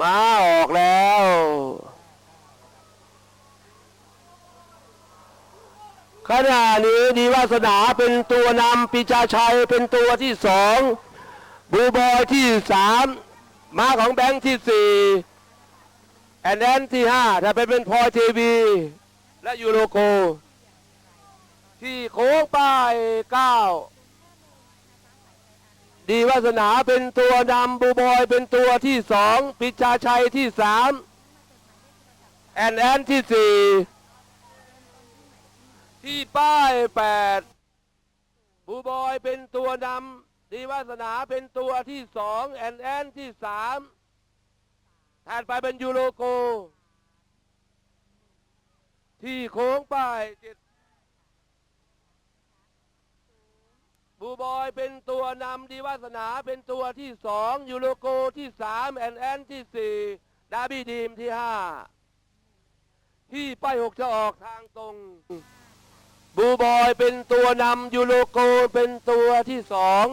มาออกแล้ว ขณะนี้ดีวาสนาเป็นตัวนำปีชาชัยเป็นตัวที่สองบูบอยที่สามมาของแบงค์ที่สี่แอนแอนที่ห้าถ้าเป็นเป็นพอยทีวีและยูโรโก ที่โค้งไปเก้า ดีวาสนาเป็นตัวนำบูบอยเป็นตัวที่สองปิชาชัยที่สามแอนแอนที่สี่ที่ป้ายแปดบูบอยเป็นตัวนำดีวาสนาเป็นตัวที่สองแอนแอนที่สามถัดไปเป็นยูโรโก ที่โค้งป้ายเจ็ด บูบอยเป็นตัวนำดีวาสนาเป็นตัวที่สองยูโรโกที่สามแอนแอนที่สี่ดาบี้ดีมที่ห้าที่ป้ายหกจะออกทางตรง บูบอยเป็นตัวนำยูโรโกเป็นตัวที่สอง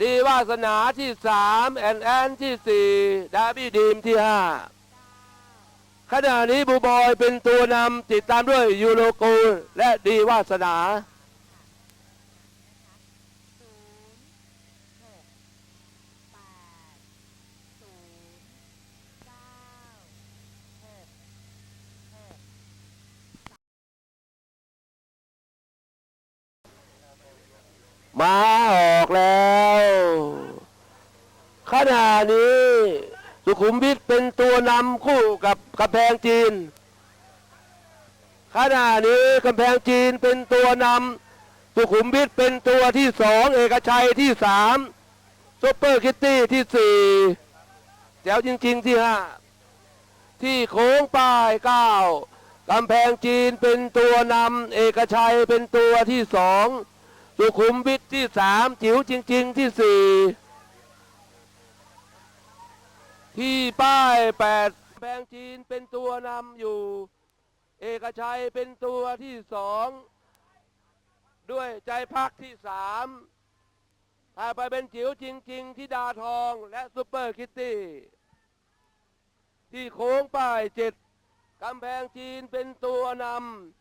ดีวาสนาที่สามแอนแอนที่สี่ดาบี้ดีมที่ห้าขณะนี้บูบอยเป็นตัวนำติดตามด้วยยูโรโกและดีวาสนา มาออกแล้ว ขณะนี้ สุขุมวิทเป็นตัวนำคู่กับกำแพงจีน ขณะนี้กำแพงจีนเป็นตัวนำสุขุมวิทเป็นตัวที่สองเอกชัยที่สามซุปเปอร์คิตตี้ที่สี่แจ๋วจริง ๆ ที่ห้าที่โค้งป้ายเก้ากำแพงจีนเป็นตัวนำเอกชัยเป็นตัวที่สอง สุขุมวิทที่สามจิ๋วจริง ๆ ที่สี่ที่ป้ายแปดแบงจีนเป็นตัวนำอยู่ เอกชัยเป็นตัวที่สองด้วยใจพักที่สามถ้ายไปเป็นจิ๋วจริง ๆ ที่ดาทองและซุปเปอร์คิตตี้ที่โค้งป้ายเจ็ดกำแพงจีนเป็นตัวน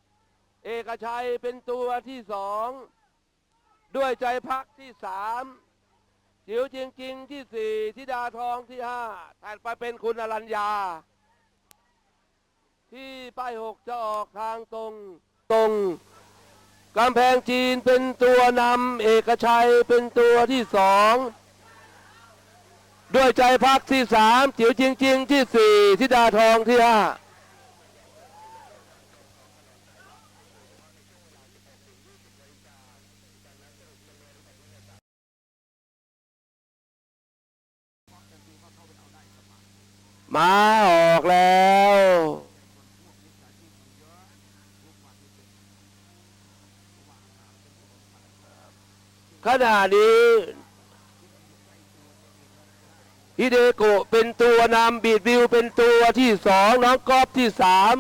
ำเอกชัยเป็นตัวที่สอง ด้วยใจพักที่สามจิ๋วจริง ๆ ที่สี่ธิดาทองที่ห้าถัดไปเป็นคุณอรัญญา ที่ป้ายหกจะออกทางตรงตรงกำแพงจีนเป็นตัวนำเอกชัยเป็นตัวที่สองด้วยใจพักที่สามจิ๋วจริง ๆ ที่สี่ธิดาทองที่ห้า มาออกแล้ว ขณะนี้ฮิเดโกะเป็นตัวนำบีดวิวเป็นตัวที่สองน้องกอฟที่สาม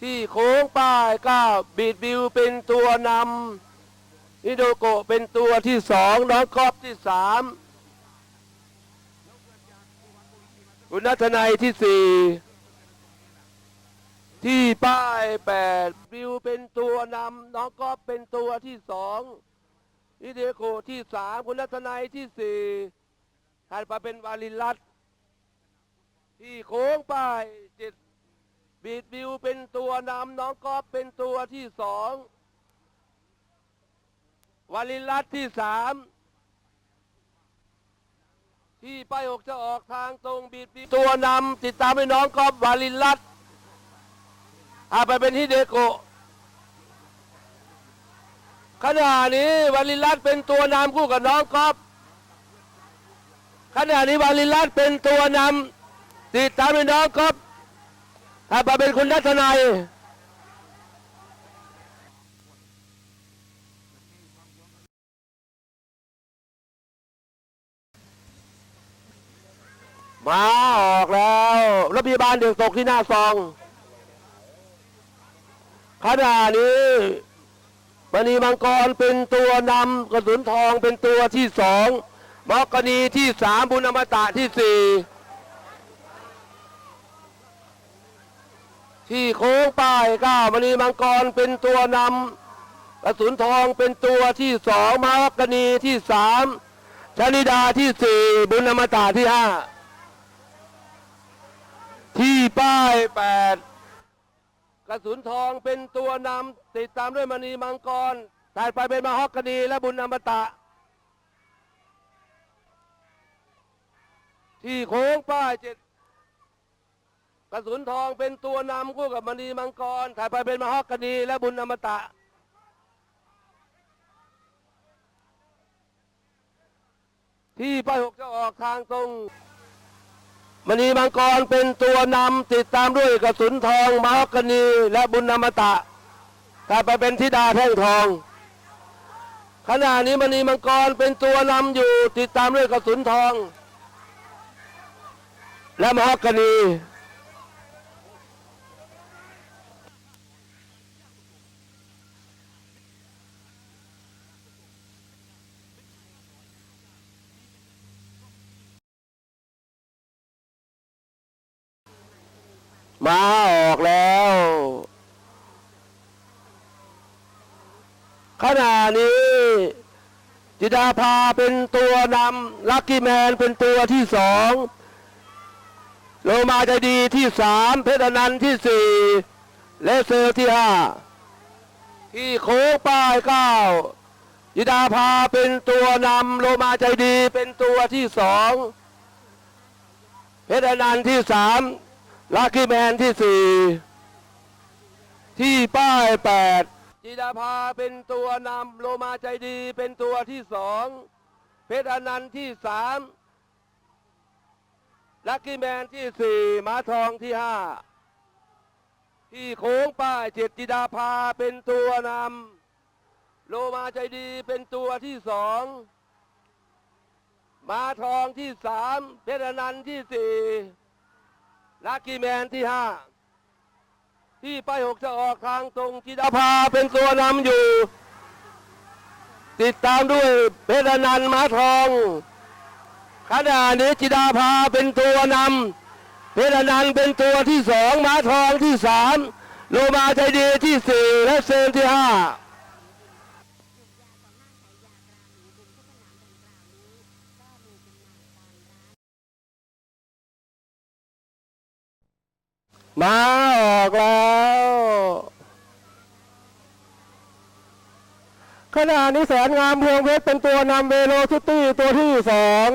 ที่โค้งป้ายก้าบีดวิวเป็นตัวนำฮิโดโกะเป็นตัวที่สองน้องกอฟที่สาม คุณนัทนายที่สี่ที่ป้ายแปดบิวเป็นตัวนำน้องก๊อฟเป็นตัวที่สองอิเดโกที่สามคุณนัทนายที่สี่ถัดมาเป็นวาลินรัตที่โค้งป้ายเจ็ดบีดบิวเป็นตัวนำน้องก๊อฟเป็นตัวที่สองวาลินรัตที่สาม ที่ป้ายหกจะออกทางตรงบีดบีตัวนำติดตามให้น้องกอบวาลินรัตอาไปเป็นฮิเดโกขณะนี้วาลินรัตเป็นตัวนำคู่กับน้องกอบขณะนี้วาลินรัตเป็นตัวนำติดตามให้น้องกอบอาไปเป็นคุณนัทนาย มาออกแล้วรถพยาบาลเด็กตกที่หน้าซองขณะนี้มณีมังกรเป็นตัวนำกระสุนทองเป็นตัวที่สองมอกกณีที่สามบุญอมตะที่สี่ที่โค้งป้ายก้ามณีมังกรเป็นตัวนำกระสุนทองเป็นตัวที่สองมอกกณีที่สามชนิดาที่สี่บุญอมตะที่ห้า ที่ป้ายแปดกระสุนทองเป็นตัวนำติดตามด้วยมณีมังกรถัดไปเป็นมหอกกณีและบุญอมตะ ที่โค้งป้ายเจ็ดกระสุนทองเป็นตัวนำคู่กับมณีมังกรถ่ายไปเป็นมหอกณีและบุญอมตะที่ป้ายหกจะออกทางตรง มณีมังกรเป็นตัวนำติดตามด้วยกระสุนทองมหกณีและบุญนามตะกลายไปเป็นธิดาแท่งทอง ขณะนี้มณีมังกรเป็นตัวนำอยู่ติดตามด้วยกระสุนทอง และมหกณี มาออกแล้ว ขณะนี้ จิดาภาเป็นตัวนำลักกี้แมนเป็นตัวที่สองโลมาใจดีที่สามเพชรนันต์ที่สี่และเซลที่ห้าที่โค้งป้ายเก้ายิดาภาเป็นตัวนำโลมาใจดีเป็นตัวที่สองเพชรนันต์ที่สาม ลักกี้แมนที่สี่ที่ป้ายแปดจิดาภาเป็นตัวนำโลมาใจดีเป็นตัวที่สองเพชรอนันต์ที่สามลัคกี้แมนที่สี่ม้าทองที่ห้าที่โค้งป้ายเจ็ดจิดาภาเป็นตัวนำโลมาใจดีเป็นตัวที่สองม้าทองที่สามเพชรอนันต์ที่สี่ ลัคกี้แมนที่ห้าที่ป้ายหกจะออกทางตรงจิดาภาเป็นตัวนำอยู่ ติดตามด้วยเพชรนันต์ม้าทองขณะนี้จิดาภาเป็นตัวนำเพชรนันต์เป็นตัวที่สองม้าทองที่สามโลมาใจดีที่สี่และเซนที่ห้า มาออกแล้ว ขณะนี้แสนงามพวงเพชรเป็นตัวนำเวโรซิตี้ตัวที่สอง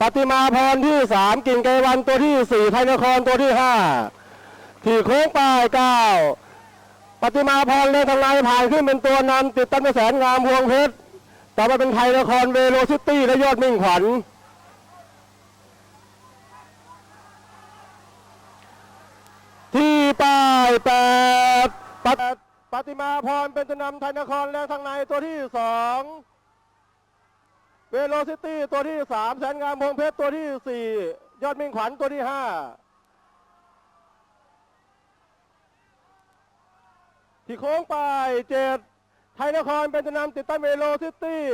ปฏิมาพรที่สามกิ่งไกวันตัวที่สี่ไทยนครตัวที่ห้าที่โค้งปลายเก้าปฏิมาพรเลยทางในผ่านขึ้นเป็นตัวนำติดตั้งแสนงามพวงเพชรต่อมาเป็นไทยนครเวโรซิตี้และยอดมิ่งขวัญ ไป้ายแปดปฏิปฏิมาพรเป็นตัวนำไทยนครและทางในตัวที่สองเวโรซิตี้ตัวที่สามแสนงามพงเพชรตัวที่สี่ยอดมิ่งขวัญตัวที่ห้าที่โค้งไปเจ็ดไทยนครเป็นตัวนำติดตั้งเวโรซิตี้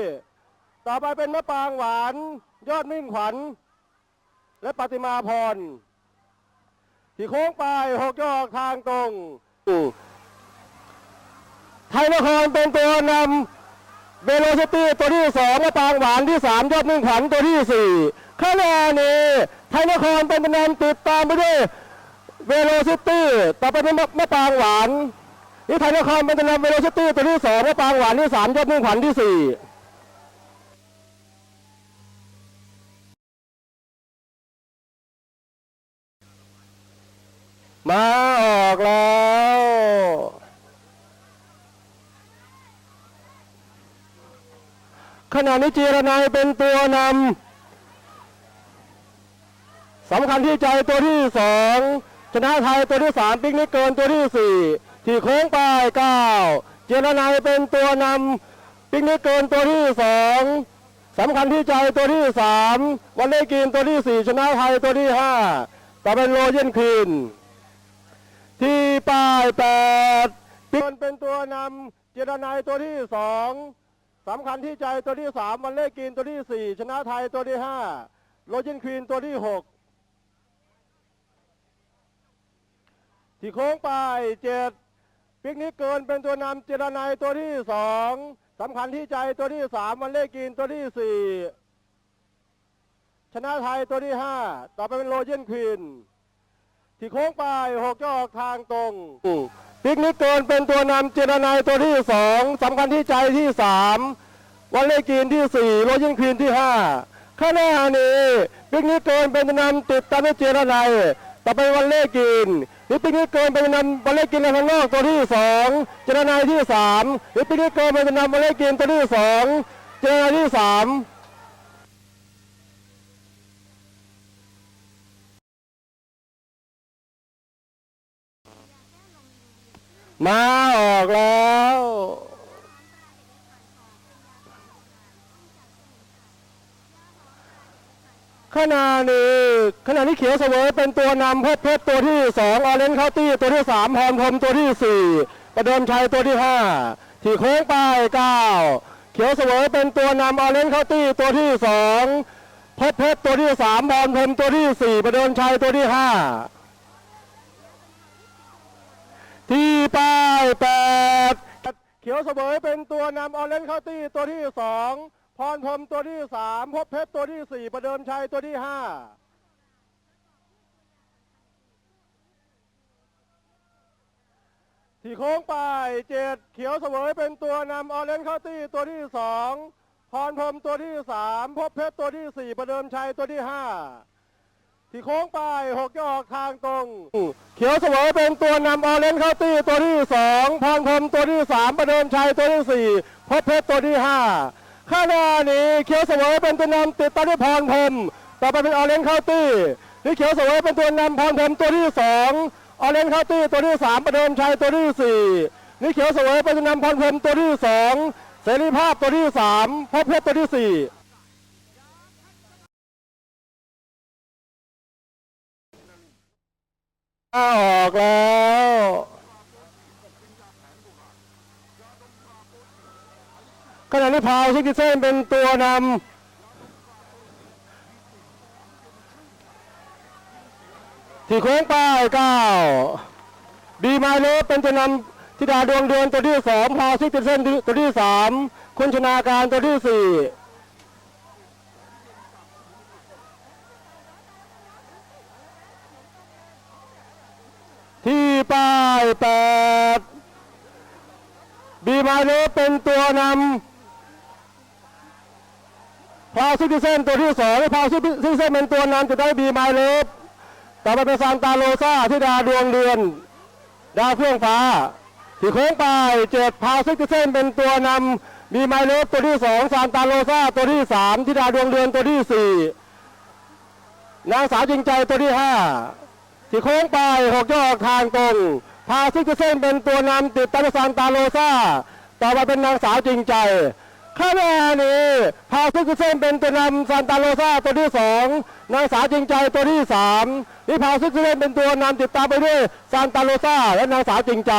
ต่อไปเป็นมะปรางหวาน ยอดมิ่งขวัญ และปฏิมาพร ที่โค้งไปหกยอกทางตรงไทยนครเป็นตัวนำเวโรซิตี้ตัวที่สองและปางหวานที่สามยอดมิ่งขวัญตัวที่สี่คะแนนนี้ไทยนครเป็นตัวนำติดตามไปด้วยเวโรซิตี้ต่อไปเป็นแม่ปางหวานนี่ไทยนครเป็นตัวนำเวโรซิตี้ตัวที่สองและปางหวานที่สามยอดมิ่งขวัญที่สี่ มาออกแล้ว ขณะนี้จีรนายเป็นตัวนำสำคัญที่ใจตัวที่สองชนะไทยตัวที่สามปิกนิกเกินตัวที่สี่ที่โค้งปลายเก้าเจรนายเป็นตัวนำปิกนิกเกินตัวที่สองสำคัญที่ใจตัวที่สามวันเล่กินตัวที่สี่ชนะไทยตัวที่ห้าต่อเป็นโรเยนคืน ที่ป้ายแปดปิกนเป็นตัวนำเจรนายตัวที่สองสำคัญที่ใจตัวที่สามวันเล่กินตัวที่สี่ชนะไทยตัวที่ห้าโรจินควีนตัวที่หกที่โค้งไปเจ็ดปิกนิกเกินเป็นตัวนำเจรนายตัวที่สองสำคัญที่ใจตัวที่สามวันเล่กินตัวที่สี่ชนะไทยตัวที่ห้าต่อไปเป็นโรจินควีน ที่โค้งไปหกจะออกทางตรงปิกนิกเกินเป็นตัวนำเจรนายตัวที่สองสำคัญที่ใจที่สามวันเลกีนที่สี่โรยินควีนที่ห้าข้างหน้านี้ปิกนิกเกินเป็นตัวนำติดตามด้วยเจรนายต่อไปวันเลกีนหรือปิกนิกเกินเป็นตัวนำวันเลกีนในทางนอกตัวที่สองเจรนายที่สามหรือปิกนิกเกินเป็นตัวนำวันเลกีนตัวที่สองเจรนายที่สาม มาออกแล้ว ขณะนี้ขณะนี้เขียวเสวยเป็นตัวนำเพชรเพชรตัวที่สองออเรนเคาตี้ตัวที่สามพรพรมตัวที่สี่ประเดิมชัยตัวที่ห้าที่โค้งไปเก้าเขียวเสวยเป็นตัวนำออเรนเคาตี้ตัวที่สองเพชรเพชรตัวที่สามพรพรมตัวที่สี่ประเดิมชัยตัวที่ห้า ที่ป้ายแปดเขียวเสวยเป็นตัวนำออเรนจ์เคาตี้ตัวที่สองพรพรมตัวที่สามพบเพชรตัวที่สี่ประเดิมชัยตัวที่ห้าที่โค้งไปเจ็ดเขียวเสวยเป็นตัวนำออเรนจ์เคาตี้ตัวที่สองพรพรมตัวที่สามพบเพชรตัวที่สี่ประเดิมชัยตัวที่ห้า ที่โค้งไปหกจะออกทางตรง เขียวเสวยเป็นตัวนำออเรนจ์เคาตี้ตัวที่สองพรพรมตัวที่สามประเดิมชัยตัวที่สี่พบเพชรตัวที่ห้าข้างหน้านี้เขียวเสวยเป็นตัวนำติดตามด้วยพรพรมต่อไปเป็นออเรนจ์เคาตี้นี่เขียวเสวยเป็นตัวนำพรพรมตัวที่สองออเรนจ์เคาตี้ตัวที่สามประเดิมชัยตัวที่สี่นี่เขียวเสวยเป็นตัวนำพรพรมตัวที่สองเสรีภาพตัวที่สามพบเพชรตัวที่สี่ ออกแล้ว ขณะนี้พาวซิกิเซนเป็นตัวนำที่โค้งป้ายเก้าบีมาเลฟเป็นตัวนำธิดาดวงเดือนตัวที่สองพาวซิกิเซนตัวที่สามคุณชนาการตัวที่สี่ 8บีมายเนเป็นตัวนำพาซิติเซนตัวที่สองพาซิติเซนเป็นตัวนำจะได้บีมายเลฟแต่อไปเป็นซานตาโลซาที่ดาดวงเดือน ดาวเฟื่องฟ้าที่โค้งไปเจ็ดพาซิติเซนเป็นตัวนำบีมายเลฟตัวที่สองซานตาโลซาตัวที่สามที่ดาดวงเดือนตัวที่สี่นางสาวจริงใจตัวที่ห้าที่โค้งไปหกยอดทางตรง พาซิกเซนเป็นตัวนำติดตามซานตาโรซาต่อมาเป็นนางสาวจริงใจข้างหน้านี้พาซิกเซนเป็นตัวนำซานตาโรซาตัวที่สองนางสาวจริงใจตัวที่สามนี่พาซิกเซนเป็นตัวนำติดตามไปด้วยซานตาโรซาและนางสาวจริงใจ